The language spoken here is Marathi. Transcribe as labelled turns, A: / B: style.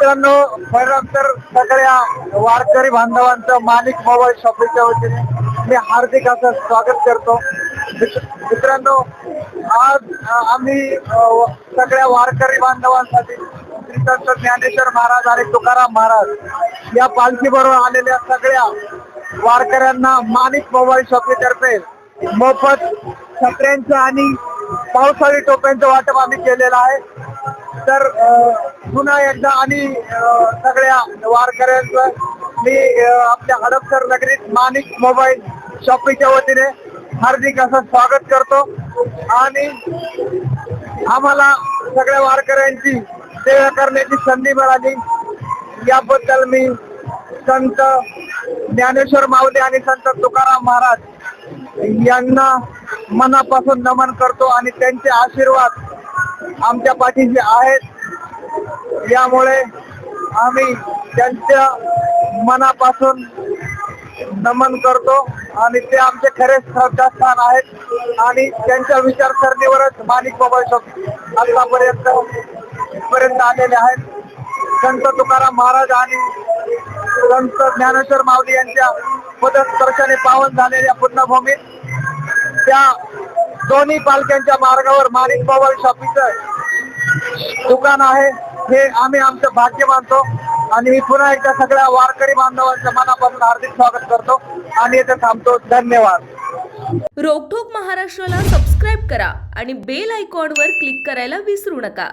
A: मित्रांनो खरं सगळ्या वारकरी बांधवांचं माणिक मोबाईल शॉपिंगच्या वतीने मी हार्दिक असं स्वागत करतो. मित्रांनो आज आम्ही सगळ्या वारकरी बांधवांसाठी श्री संत ज्ञानेश्वर महाराज आणि तुकाराम महाराज या पालखी बरोबर आलेल्या सगळ्या वारकऱ्यांना माणिक मोबाईल शॉपीतर्फे मोफत छत्र्यांचं आणि पावसाळी टोप्यांचं वाटप आम्ही केलेलं आहे. तर पुन्हा एकदा आणि सगळ्या वारकऱ्यांचं मी आपल्या हडपसर नगरीत माणिक मोबाईल शॉपिंगच्या वतीने हार्दिक असं स्वागत करतो. आणि आम्हाला सगळ्या वारकऱ्यांची सेवा करण्याची संधी मिळाली. याबद्दल मी संत ज्ञानेश्वर माऊली आणि संत तुकाराम महाराज यांना मनापासून नमन करतो आणि त्यांचे आशीर्वाद आमच्या पाठीशी आहेत. यामुळे आम्ही त्यांच्या मनापासून नमन करतो आणि ते आमचे खरे श्रद्धास्थान आहेत आणि त्यांच्या विचारसरणीवरच माणिक बाबा आतापर्यंत पर्यंत आलेले आहेत. संत तुकाराम महाराज आणि संत ज्ञानेश्वर माऊली यांच्या पदस्पर्शाने पावन झालेल्या पुण्यभूमीत त्या दोन्ही पालख्यांच्या मार्गावर माणिक बाबा शॉपीचं दुकान आहे. हे आम्ही आमचं भाग्य मानतो. आणि मी पुन्हा एकदा सगळ्या वारकरी बांधवांच्या मनापासून हार्दिक स्वागत करतो. आणि इथे थांबतो. धन्यवाद.
B: रोकठोक महाराष्ट्राला सबस्क्राईब करा आणि बेल आयकॉनवर क्लिक करायला विसरू नका.